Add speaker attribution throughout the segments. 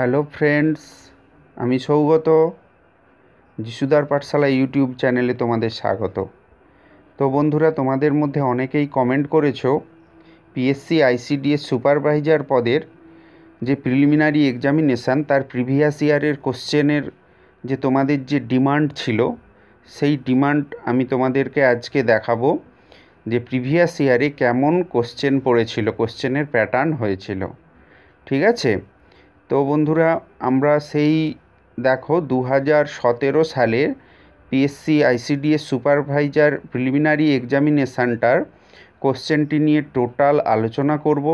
Speaker 1: Hello friends, আমি সৌগত, যিশুদার পাঠশালা YouTube চ্যানেলে তোমাদের স্বাগত। তো বন্ধুরা, তোমাদের মধ্যে অনেকেই কমেন্ট করেছ পিএসসি আইসিডিএস সুপারভাইজার পদের যে প্রিলিমিনারি এক্সামিনেশান তার প্রিভিয়াস ইয়ারের কোশ্চেনের যে তোমাদের যে ডিমান্ড ছিল, সেই ডিমান্ড আমি তোমাদেরকে আজকে দেখাবো যে প্রিভিয়াস ইয়ারে কেমন কোশ্চেন পড়েছিল কোশ্চেনের প্যাটার্ন হয়েছিল। ঠিক আছে? তো বন্ধুরা, আমরা সেই দেখো দু হাজার সতেরো সালের পিএসসি আইসিডিএস সুপারভাইজার প্রিলিমিনারি এক্সামিনেশানটার কোশ্চেনটি নিয়ে টোটাল আলোচনা করব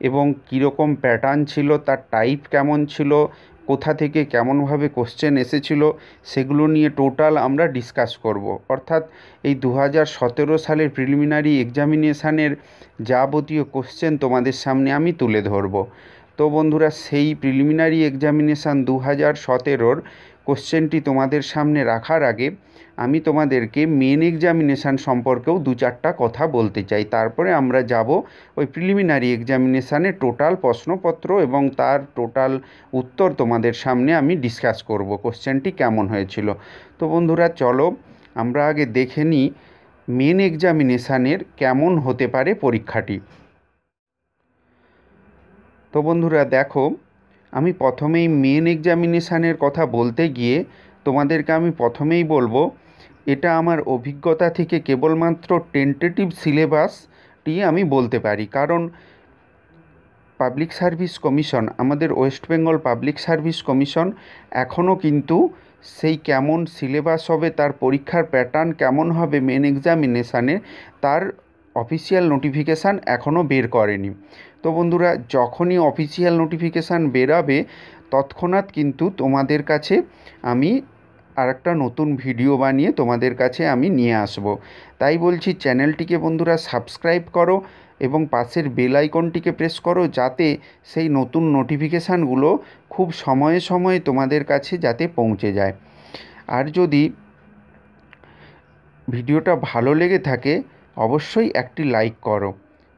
Speaker 1: এবং কীরকম প্যাটার্ন ছিল, তার টাইপ কেমন ছিল, কোথা থেকে কেমনভাবে কোশ্চেন এসেছিল, সেগুলো নিয়ে টোটাল আমরা ডিসকাস করব। অর্থাৎ এই দু হাজার সতেরো সালের প্রিলিমিনারি এক্সামিনেশানের যাবতীয় কোশ্চেন তোমাদের সামনে আমি তুলে ধরবো। তো বন্ধুরা, সেই প্রিলিমিনারি এক্সামিনেশান দু হাজার সতেরোর কোশ্চেনটি তোমাদের সামনে রাখার আগে আমি তোমাদেরকে মেন এক্সামিনেশান সম্পর্কেও দু চারটা কথা বলতে চাই। তারপরে আমরা যাব ওই প্রিলিমিনারি এক্সামিনেশানে টোটাল প্রশ্নপত্র এবং তার টোটাল উত্তর তোমাদের সামনে আমি ডিসকাস করব কোশ্চেনটি কেমন হয়েছিল। তো বন্ধুরা, চলো আমরা আগে দেখে নিই মেন এক্সামিনেশানের কেমন হতে পারে পরীক্ষাটি। তো বন্ধুরা দেখো, আমি প্রথমেই মেন এক্সামিনেশানের কথা বলতে গিয়ে তোমাদেরকে আমি প্রথমেই বলব, এটা আমার অভিজ্ঞতা থেকে কেবলমাত্র টেন্টেটিভ সিলেবাসটি আমি বলতে পারি। কারণ পাবলিক সার্ভিস কমিশন আমাদের West Bengal public service commission এখনও কিন্তু সেই কেমন সিলেবাস হবে, তার পরীক্ষার প্যাটার্ন কেমন হবে মেন এক্সামিনেশানে তার অফিসিয়াল নোটিফিকেশান এখনও বের করেনি। তো বন্ধুরা, যখনই অফিসিয়াল নোটিফিকেশান বেরাবে, তৎক্ষণাৎ কিন্তু তোমাদের কাছে আমি আর একটা নতুন ভিডিও বানিয়ে তোমাদের কাছে আমি নিয়ে আসব। তাই বলছি চ্যানেলটিকে বন্ধুরা সাবস্ক্রাইব করো এবং পাশের বেল আইকনটিকে প্রেস করো যাতে সেই নতুন নোটিফিকেশানগুলো খুব সময়ে সময়ে তোমাদের কাছে যাতে পৌঁছে যায়। আর যদি ভিডিওটা ভালো লেগে থাকে অবশ্যই একটি লাইক করো,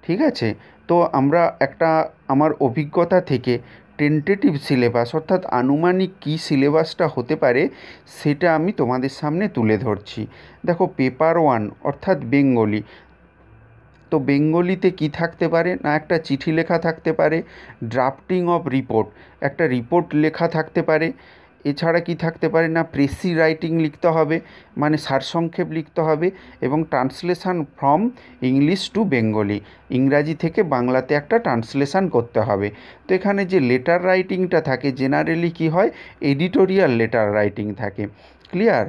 Speaker 1: ঠিক আছে? তো আমরা একটা, আমার অভিজ্ঞতা থেকে টেন্টেটিভ সিলেবাস অর্থাৎ আনুমানিক কী সিলেবাসটা হতে পারে, সেটা আমি তোমাদের সামনে তুলে ধরছি। দেখো পেপার ওয়ান অর্থাৎ বেঙ্গলি তো বেঙ্গলিতে কি থাকতে পারে? না, একটা চিঠি লেখা থাকতে পারে ড্রাফটিং অফ রিপোর্ট একটা রিপোর্ট লেখা থাকতে পারে এছাড়া কি থাকতে পারে না, প্রেসি রাইটিং লিখতে হবে মানে সারসংক্ষেপ লিখতে হবে এবং translation from English to Bengali. ইংরাজি থেকে বাংলাতে একটা ট্রান্সলেশান করতে হবে। তো এখানে যে লেটার রাইটিংটা থাকে, জেনারেলি কি হয়, এডিটোরিয়াল লেটার রাইটিং থাকে। ক্লিয়ার?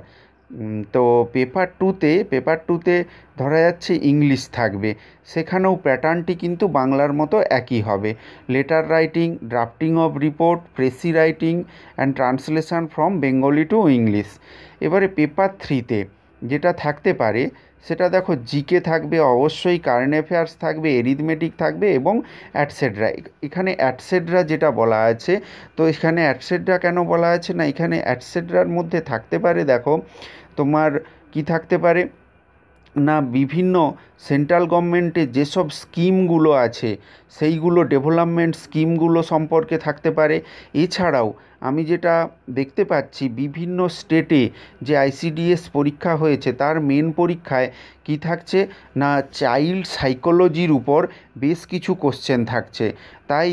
Speaker 1: তো পেপার টুতে পেপার টুতে ধরা যাচ্ছে ইংলিশ থাকবে। সেখানেও প্যাটার্নটি কিন্তু বাংলার মতো একই হবে। Letter writing drafting of report precis writing and translation from Bengali to English এবারে পেপার থ্রিতে যেটা থাকতে পারে, সেটা দেখো জিকে থাকবে, অবশ্যই কারেন্ট অ্যাফেয়ার্স থাকবে এরিথমেটিক থাকবে এবং অ্যাটসেড্রা এখানে অ্যাটসেড্রা যেটা বলা আছে, তো এখানে অ্যাটসেড্রা কেন বলা আছে না, এখানে অ্যাটসেড্রার মধ্যে থাকতে পারে দেখো তোমার কি থাকতে পারে? না, বিভিন্ন সেন্ট্রাল গভর্নমেন্টের যেসব স্কিমগুলো আছে, সেইগুলো ডেভেলপমেন্ট স্কিমগুলো সম্পর্কে থাকতে পারে। এছাড়াও, আমি যেটা দেখতে পাচ্ছি, বিভিন্ন স্টেটে যে আইসিডিএস পরীক্ষা হয়েছে, তার মেন পরীক্ষায় কি থাকছে? না চাইল্ড সাইকোলজির উপর বেশ কিছু কোশ্চেন থাকছে। তাই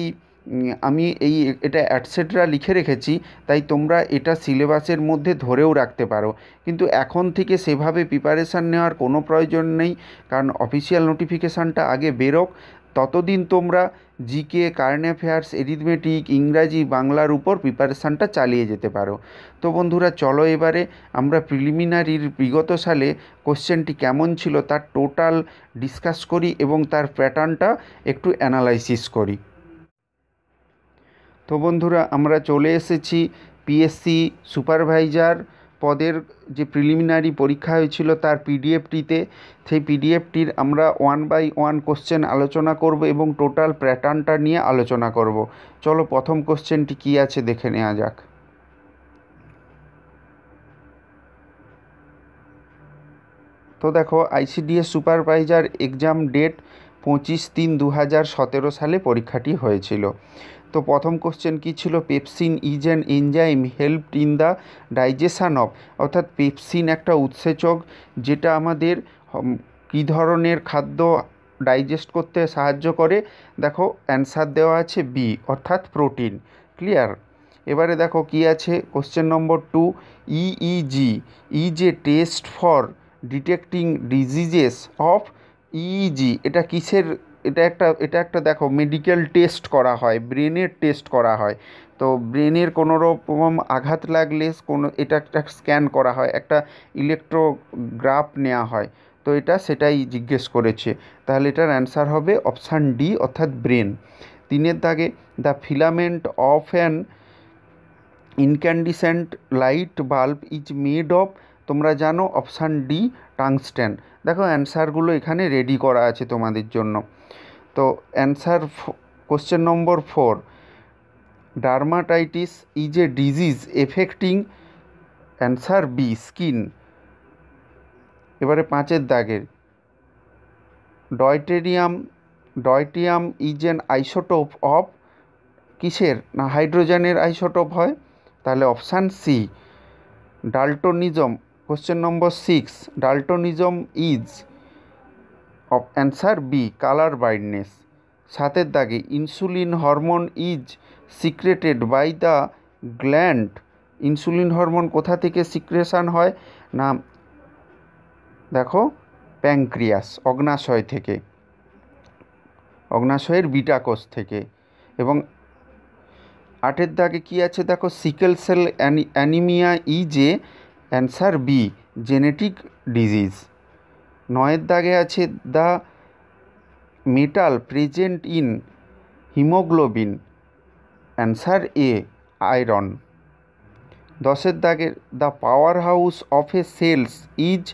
Speaker 1: আমি এই এটা অ্যাটসেট্রা লিখে রেখেছি, তাই তোমরা এটা সিলেবাসের মধ্যে ধরেও রাখতে পারো। কিন্তু এখন থেকে সেভাবে প্রিপারেশান নেওয়ার কোনো প্রয়োজন নেই, কারণ অফিসিয়াল নোটিফিকেশানটা আগে বেরোক। ততদিন তোমরা জিকে কারেন্ট অ্যাফেয়ার্স এরিথমেটিক ইংরাজি, বাংলার উপর প্রিপারেশানটা চালিয়ে যেতে পারো। তো বন্ধুরা, চলো এবারে আমরা প্রিলিমিনারির বিগত সালে কোশ্চেনটি কেমন ছিল তার টোটাল ডিসকাস করি এবং তার প্যাটার্নটা একটু অ্যানালাইসিস করি। তো বন্ধুরা, আমরা চলে এসেছি পিএসসি সুপারভাইজার পদের যে প্রিলিমিনারি পরীক্ষা হয়েছিল তার পিডিএফটিতে সেই পিডিএফটির আমরা ওয়ান বাই ওয়ান কোশ্চেন আলোচনা করব এবং টোটাল প্যাটার্নটা নিয়ে আলোচনা করব। চলো প্রথম কোশ্চেনটি কী আছে দেখে নেওয়া যাক। তো দেখো আইসিডিএস সুপারভাইজার এক্সাম ডেট পঁচিশ তিন দু সালে পরীক্ষাটি হয়েছিল। তো প্রথম কোশ্চেন কী ছিল? Pepsin is an enzyme helped in the digestion of অর্থাৎ পেপসিন একটা উৎসেচক যেটা আমাদের কী ধরনের খাদ্য ডাইজেস্ট করতে সাহায্য করে? দেখো অ্যান্সার দেওয়া আছে বি অর্থাৎ প্রোটিন ক্লিয়ার এবারে দেখো কি আছে? Question number two EEG is a test for detecting diseases of EEG এটা কিসের এটা একটা এটা একটা দেখো মেডিকেল টেস্ট করা হয় ব্রেনের টেস্ট করা হয়। তো ব্রেনের কোনো রকম আঘাত লাগলে কোনো, এটা একটা স্ক্যান করা হয়, একটা ইলেকট্রোগ্রাফ নেওয়া হয়। তো এটা সেটাই জিজ্ঞেস করেছে। তাহলে এটার অ্যান্সার হবে অপশান ডি অর্থাৎ ব্রেন তিনের দাগে the filament of an incandescent light bulb is made of তোমরা জানো অপশান ডি টাংস্টেন দেখো অ্যান্সারগুলো এখানে রেডি করা আছে তোমাদের জন্য। তো answer question number four, dermatitis is a disease affecting answer B, skin. এবারে পাঁচের দাগের। Deuterium, deuterium is an isotope of কিসের? না, হাইড্রোজেনের আইসোটোপ হয়। তাহলে option C, daltonism. Question number six, daltonism is answer B, colour brightness. সাতের দাগে, insulin hormone is secreted by the gland. Insulin hormone কোথা থেকে সিক্রেশন হয়? না, দেখো প্যাংক্রিয়াস অগ্নাশয় থেকে। অগ্নাশয়ের বিটা কোষ থেকে। এবং আটের দাগে কী আছে? দেখো, sickle cell anaemia is a answer B, genetic disease. নয়ের দাগে আছে the metal present in haemoglobin, answer A, iron. দশের দাগে the power house of a cells is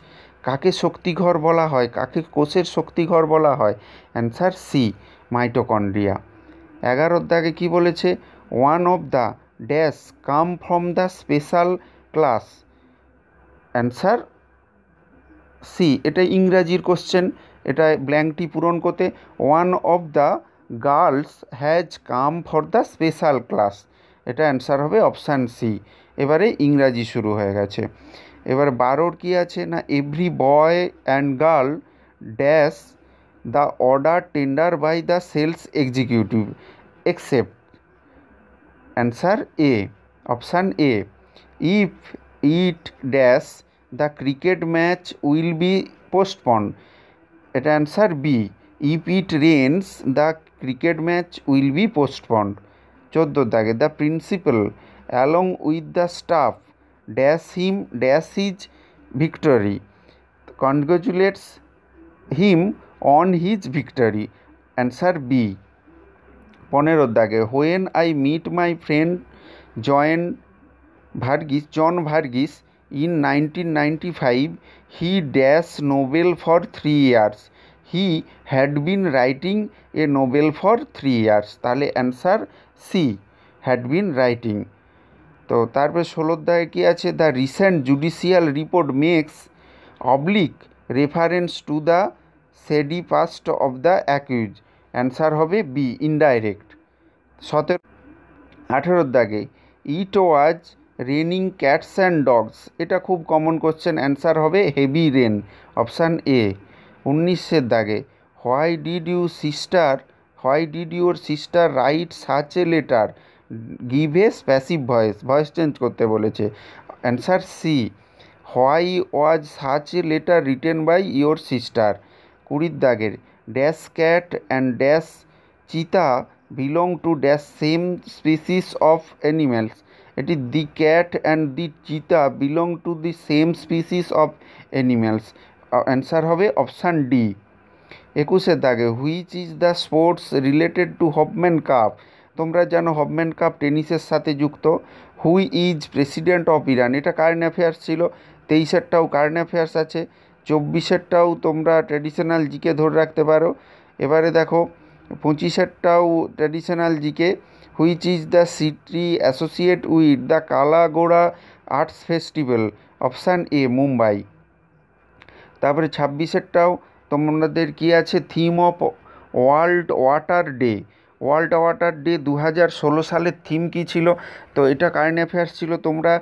Speaker 1: কাকে শক্তিঘর বলা হয়, কাকে কোষের শক্তিঘর বলা হয়, অ্যান্সার সি, মাইটোকন্ড্রিয়া। এগারোর দাগে কী বলেছে one of the dash come from the special class answer C এটা ইংরাজির কোশ্চেন এটা ব্ল্যাঙ্কটি পূরণ করতে। One of the girls has come for the special class এটা অ্যান্সার হবে অপশান সি এবারে ইংরাজি শুরু হয়ে গেছে। এবার বারোর কী আছে না? Every boy and girl dash the order tender by the sales executive except answer A option A if it dash the cricket match will be postpone এটা answer B, if it rains the cricket match will be postponed. চোদ্দ দাগে, the principal, along with the staff, dash him, dash his victory. Congratulates him on his victory. Answer B পনেরোর দাগে, when I meet my friend join Varghese, John Varghese ninety five he dash novel for three years he had been writing a novel for three years তাহলে answer C had been writing তো তারপরে ষোলোর দাগে কী আছে? The recent judicial report makes oblique reference to the shady past of the accuse answer হবে B indirect সতেরো আঠেরোর দাগে it was raining cats and dogs এটা খুব কমন কোশ্চেন অ্যান্সার হবে হেভি রেন অপশান এ উনিশের দাগে। Why did you sister why did your sister write such a letter give a passive voice voice change করতে বলেছে। Answer C why was such a letter written by your sister কুড়ির দাগের। Dash cat and dash cheetah belong to dash same species of animals এটি the cat and the cheetah belong to the same species of animals. Answer হবে option D. একুশের দাগে, which is the sports related to Hopman cup? তোমরা জানো Hopman cup টেনিসের সাথে যুক্ত। Who is president of Iran. এটা কারেন্ট অ্যাফেয়ার্স ছিল। তেইশেরটাও কারেন্ট অ্যাফেয়ার্স আছে। চব্বিশেরটাও তোমরা ট্র্যাডিশনাল জিকে ধরে রাখতে পারো। এবারে দেখো, পঁচিশেরটাও traditional GK which is the city associate with the Kalaghoda arts festival option A Mumbai তারপরে ছাব্বিশেরটাও তোমাদের কি আছে? Theme of world water day world water day দু হাজার ষোলো সালের থিম কী ছিল? তো এটা কারেন্ট অ্যাফেয়ার্স ছিল। তোমরা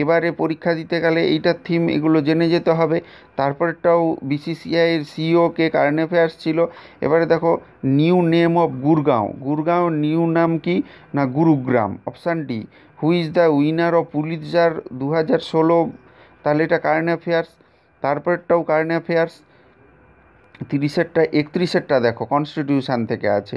Speaker 1: এবারে পরীক্ষা দিতে গেলে এইটার থিম এগুলো জেনে যেতে হবে। তারপরেরটাও বিসিসিআইয়ের সিইওকে কারেন্ট অ্যাফেয়ার্স ছিল। এবারে দেখো new name of Gurgaon Gurgaon new নাম কি? না Gurugram option D who is the winner of Pulitzer দু হাজার ষোলো? তাহলে এটা কারেন্ট অ্যাফেয়ার্স তারপরেরটাও কারেন্ট অ্যাফেয়ার্স তিরিশেরটা, একত্রিশেরটা দেখো কনস্টিটিউশান থেকে আছে।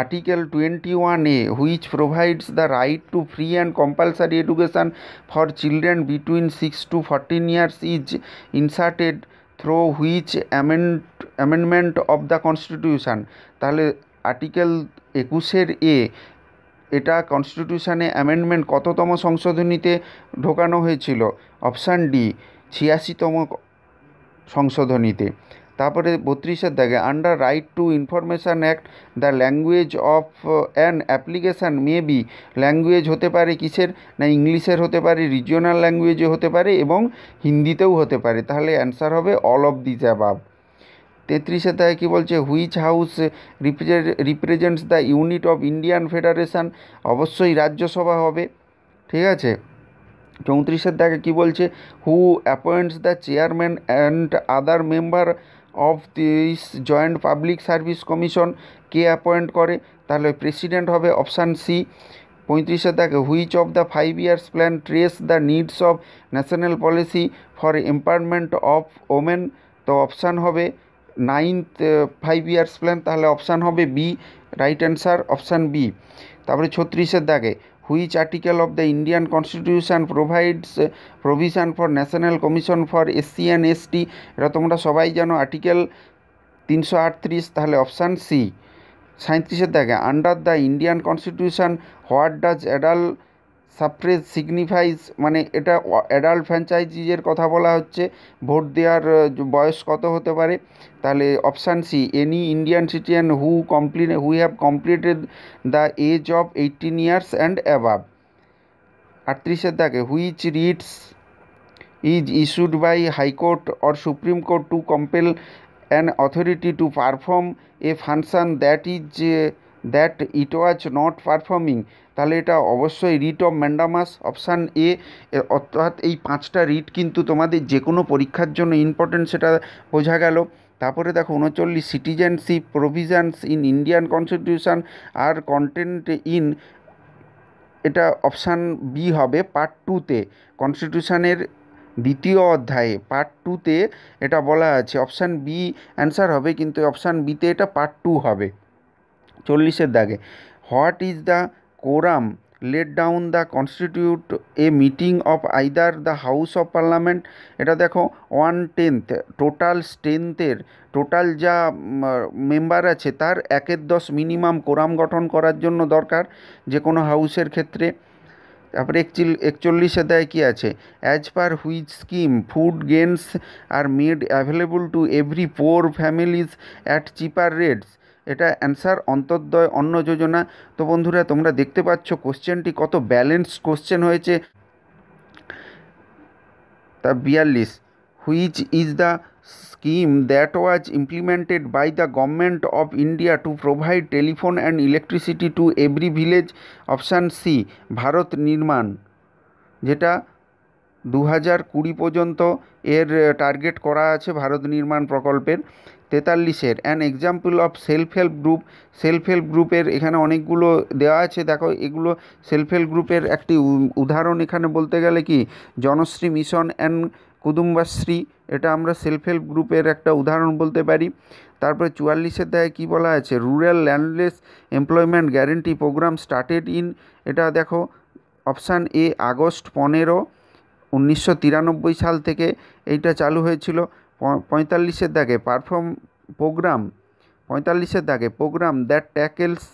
Speaker 1: Article twenty one A which provides the right to free and compulsory education for children between six to fourteen years is inserted through which amend amendment of the constitution তাহলে article একুশের এ, এটা কনস্টিটিউশানে amendment কততম সংশোধনীতে ঢোকানো হয়েছিল? Option D ছিয়াশিতম সংশোধনীতে। তারপরে বত্রিশের দাগে under right to information act the language of an application may be language হতে পারে কিসের? না ইংলিশের হতে পারে রিজিওনাল ল্যাঙ্গুয়েজে হতে পারে এবং হিন্দিতেও হতে পারে। তাহলে অ্যান্সার হবে অল অফ দিস অ্যাবাব তেত্রিশের দাগে কী বলছে? Which house represents the unit of Indian federation অবশ্যই রাজ্যসভা হবে। ঠিক আছে? চৌত্রিশের দাগে কী বলছে? Who appoints the chairman and other member of this joint public service commission K appoint করে, তাহলে প্রেসিডেন্ট হবে অপশান সি পঁয়ত্রিশে দেখে which of the five years plan trace the needs of national policy for empowerment of women তো option হবে ninth five years plan তাহলে option হবে B right answer option B তারপরে ছত্রিশের দাগে which article of the Indian constitution provides provision for national commission for SC and ST এটা তোমরা সবাই জানো আর্টিকেল তিনশো আটত্রিশ, তাহলে অপশান সি সাঁত্রিশের দাগে under the Indian constitution what does adult suffrage signify মানে এটা অ্যাডাল্ট ফ্র্যাঞ্চাইজিজের কথা বলা হচ্ছে ভোট দেওয়ার, বয়স কত হতে পারে? তাহলে option C any Indian citizen who complete who have completed the age of eighteen years and above আটত্রিশের দাগে which writs is issued by high court or supreme court to compel an authority to perform a function that is that it was not performing তাহলে এটা অবশ্যই writ of mandamus option A অর্থাৎ এই পাঁচটা writ কিন্তু তোমাদের যে কোনো পরীক্ষার জন্য ইম্পর্টেন্ট সেটা বোঝা গেল। তারপরে দেখো উনচল্লিশ citizenship provisions in Indian constitution are content in এটা অপশান বি হবে পার্ট টুতে কনস্টিটিউশনের দ্বিতীয় অধ্যায়ে পার্ট টুতে এটা বলা আছে অপশান বি অ্যান্সার হবে কিন্তু অপশান বিতে এটা পার্ট টু হবে। চল্লিশের দাগে what is the quorum let down the constitute a meeting of either the house of parliament এটা দেখো ওয়ান টেন্থ টোটাল স্ট্রেংথের টোটাল যা মেম্বার আছে, তার একের দশ মিনিমাম কোরাম গঠন করার জন্য দরকার যে কোনো হাউসের ক্ষেত্রে। তারপরে একচিল একচল্লিশে দেয় কী আছে? As per which scheme food games are made available to every poor families at cheaper rates এটা অ্যান্সার অন্তর্দয় অন্ন যোজনা। তো বন্ধুরা, তোমরা দেখতে পাচ্ছ কোশ্চেনটি কত ব্যালেন্সড কোশ্চেন হয়েছে। তা বিয়াল্লিশ। Which is the scheme that was implemented by the government of India to provide telephone and electricity to every village option C Bharat Nirman যেটা দু হাজার কুড়ি পর্যন্ত এর টার্গেট করা আছে ভারত নির্মাণ প্রকল্পের। তেতাল্লিশের an example of self help group self help গ্রুপের এখানে অনেকগুলো দেওয়া আছে। দেখো, এগুলো সেলফ হেল্প গ্রুপের একটি উদাহরণ এখানে বলতে গেলে কি? জনশ্রী মিশন অ্যান্ড কুদুম্বাশ্রী, এটা আমরা সেলফ হেল্প গ্রুপের একটা উদাহরণ বলতে পারি। তারপরে চুয়াল্লিশের দায়ে কী বলা আছে? Rural landless employment guarantee programme started in এটা দেখো অপশান এ আগস্ট পনেরো, উনিশশো সাল থেকে এইটা চালু হয়েছিল। পঁয়তাল্লিশের দাগে পারফর্ম প্রোগ্রাম পঁয়তাল্লিশের দাগে programme that tackles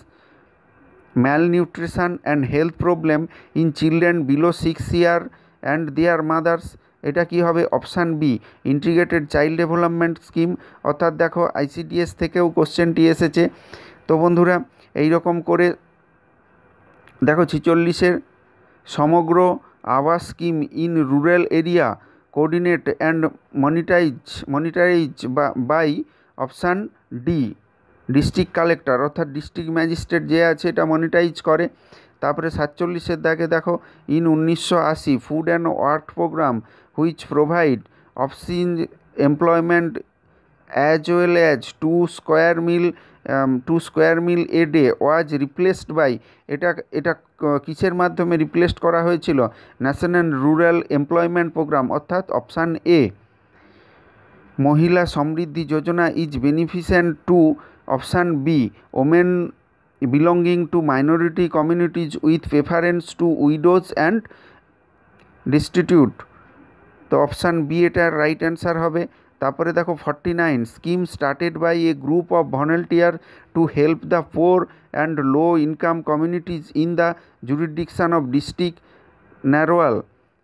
Speaker 1: mal nutrition and health problem in children below six year and their mothers এটা কি হবে? Option B integrated child development scheme অর্থাৎ দেখো আইসিডিএস থেকেও কোশ্চেনটি এসেছে। তো বন্ধুরা এই রকম করে দেখো ছিচল্লিশের Samagra Awas scheme in rural area coordinate and monetise monetise বা by option D district collector অর্থাৎ ডিস্ট্রিক্ট ম্যাজিস্ট্রেট যে আছে এটা মনিটাইজ করে। তারপরে সাতচল্লিশের দাগে দেখো ইন উনিশশো আশি food and work programme which provide off season employment as well as two square meal two square meal a day was replaced by এটা এটা কিসের মাধ্যমে রিপ্লেসড করা হয়েছিল? ন্যাশনাল রুরাল এমপ্লয়মেন্ট প্রোগ্রাম অর্থাৎ option A Mahila Samriddhi Yojana is beneficent to option B women belonging to minority communities with preference to widows and destitute তো option B এটার right answer হবে। তারপরে দেখো forty nine scheme started by a group of volunteer to help the poor and low income communities in the jurisdiction of district Narowal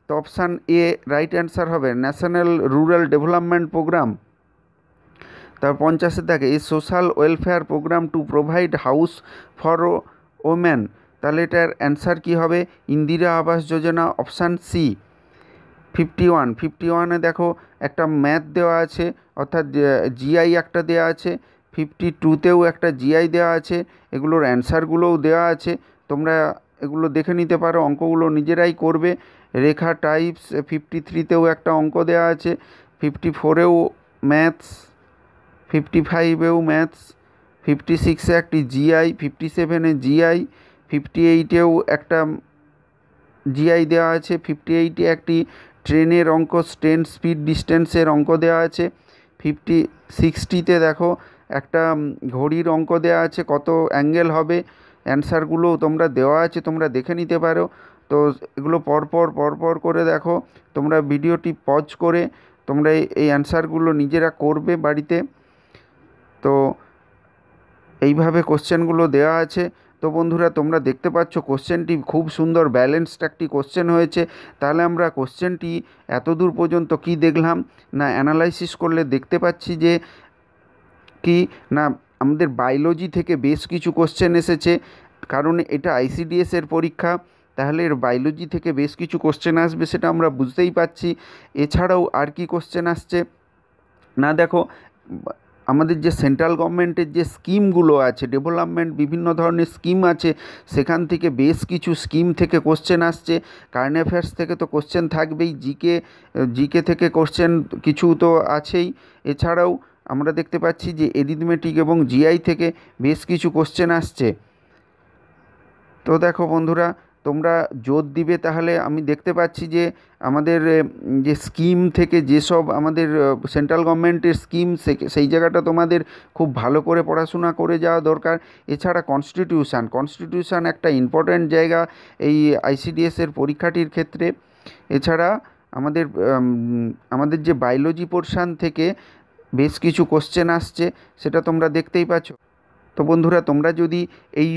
Speaker 1: তো option A right answer হবে national rural development programme তারপর পঞ্চাশের দেখে a social welfare programme to provide house for woman তাহলে এটার answer কী হবে? Indira Awas Yojana option C fifty one fifty ওয়ানে দেখো একটা ম্যাথ দেওয়া আছে, অর্থাৎ জিআই একটা দেওয়া আছে ফিফটি টুতেও একটা জিআই দেওয়া আছে, এগুলোর অ্যান্সারগুলোও দেওয়া আছে, তোমরা এগুলো দেখে নিতে পারো, অঙ্কগুলো নিজেরাই করবে, রেখা টাইপস ফিফটি থ্রিতেও একটা অঙ্ক দেওয়া আছে ফিফটি ফোরেও ম্যাথস ফিফটি ফাইভেও ম্যাথস ফিফটি সিক্সে একটি জিআই ফিফটি সেভেনে জিআই ফিফটি এইটেও একটা জিআই দেওয়া আছে ফিফটি এইটে একটি ট্রেনের অঙ্ক ট্রেন স্পিড ডিস্টেন্সের অঙ্ক দেওয়া আছে। ফিফটি সিক্সটিতে দেখো, একটা ঘড়ির অঙ্ক দেওয়া আছে, কত অ্যাঙ্গেল হবে। অ্যান্সারগুলো তোমরা দেওয়া আছে, তোমরা দেখে নিতে পারো। তো এগুলো পরপর পরপর করে দেখো। তোমরা ভিডিওটি পজ করে, তোমরা এই অ্যান্সারগুলো নিজেরা করবে বাড়িতে। তো, এইভাবে কোশ্চেনগুলো দেওয়া আছে। তো বন্ধুরা, তোমরা দেখতে পাচ্ছ কোশ্চেনটি খুব সুন্দর ব্যালেন্সড একটি কোশ্চেন হয়েছে। তাহলে আমরা কোশ্চেনটি এত দূর পর্যন্ত কি দেখলাম? না অ্যানালাইসিস করলে দেখতে পাচ্ছি যে কি, না, আমাদের বায়োলজি থেকে বেশ কিছু কোশ্চেন এসেছে। কারণ এটা আইসিডিএসের পরীক্ষা, তাহলে এর বায়োলজি থেকে বেশ কিছু কোশ্চেন আসবে সেটা আমরা বুঝতেই পারছি। এছাড়াও আর কি কোশ্চেন আসছে? না, দেখো আমাদের যে সেন্ট্রাল গভর্নমেন্টের যে স্কিমগুলো আছে, ডেভেলপমেন্ট বিভিন্ন ধরনের স্কিম আছে, সেখান থেকে বেশ কিছু স্কিম থেকে কোশ্চেন আসছে। কারেন্ট অ্যাফেয়ার্স থেকে তো কোশ্চেন থাকবেই জিকে জিকে থেকে কোশ্চেন কিছু তো আছেই। এছাড়াও আমরা দেখতে পাচ্ছি যে এরিথমেটিক এবং জিআই থেকে বেশ কিছু কোশ্চেন আসছে। তো দেখো বন্ধুরা তোমরা জোর দিবে তাহলে আমি দেখতে পাচ্ছি যে আমাদের যে স্কিম থেকে যেসব আমাদের সেন্ট্রাল গভর্নমেন্টের স্কিম সেই জায়গাটা তোমাদের খুব ভালো করে পড়াশোনা করে যাওয়া দরকার। এছাড়া কনস্টিটিউশান কনস্টিটিউশান একটা ইম্পর্ট্যান্ট জায়গা এই আইসিডিএসের পরীক্ষাটির ক্ষেত্রে। এছাড়া আমাদের আমাদের যে বায়োলজি পোর্শান থেকে বেশ কিছু কোশ্চেন আসছে, সেটা তোমরা দেখতেই পাচ্ছ। তো বন্ধুরা, তোমরা যদি এই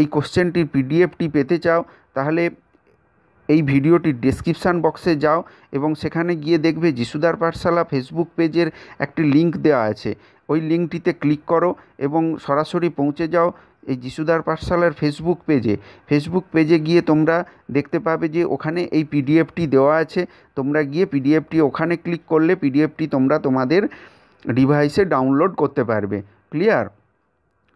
Speaker 1: এই কোশ্চেনটির পিডিএফটি পেতে চাও তাহলে এই ভিডিওটির ডেসক্রিপশান বক্সে যাও এবং সেখানে গিয়ে দেখবে যিশুদার পাঠশালা ফেসবুক পেজের একটি লিঙ্ক দেওয়া আছে। ওই লিঙ্কটিতে ক্লিক করো এবং সরাসরি পৌঁছে যাও এই যিশুদার পাঠশালার ফেসবুক পেজে ফেসবুক পেজে গিয়ে তোমরা দেখতে পাবে যে ওখানে এই পিডিএফটি দেওয়া আছে। তোমরা গিয়ে পিডিএফটি ওখানে ক্লিক করলে পিডিএফটি তোমরা তোমাদের ডিভাইসে ডাউনলোড করতে পারবে। ক্লিয়ার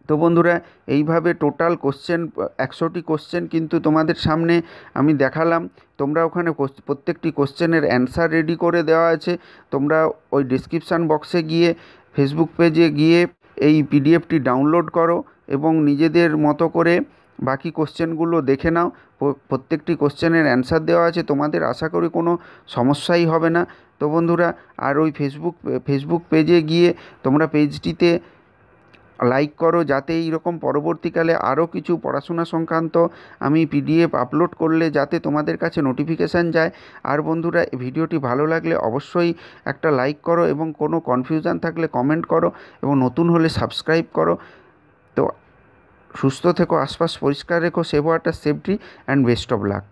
Speaker 1: তো বন্ধুরা, এইভাবে টোটাল কোশ্চেন একশোটি কোশ্চেন কিন্তু তোমাদের সামনে আমি দেখালাম। তোমরা ওখানে প্রত্যেকটি কোশ্চেনের অ্যান্সার রেডি করে দেওয়া আছে। তোমরা ওই ডিসক্রিপশান বক্সে গিয়ে ফেসবুক পেজে গিয়ে এই পিডিএফটি ডাউনলোড করো এবং নিজেদের মতো করে বাকি কোশ্চেনগুলো দেখে নাও। প্রত্যেকটি কোশ্চেনের অ্যান্সার দেওয়া আছে। তোমাদের আশা করি কোনো সমস্যাই হবে না। তো বন্ধুরা, আর ওই ফেসবুক ফেসবুক পেজে গিয়ে তোমরা পেজটিতে লাইক করো যাতে এইরকম পরবর্তীকালে আরও কিছু পড়াশোনা সংক্রান্ত আমি পিডিএফ আপলোড করলে যাতে তোমাদের কাছে নোটিফিকেশান যায়। আর বন্ধুরা ভিডিওটি ভালো লাগলে অবশ্যই একটা লাইক করো এবং কোনো কনফিউশান থাকলে কমেন্ট করো এবং নতুন হলে সাবস্ক্রাইব করো। তো সুস্থ থেকো, আশপাশ পরিষ্কার রেখো save water safety and best of luck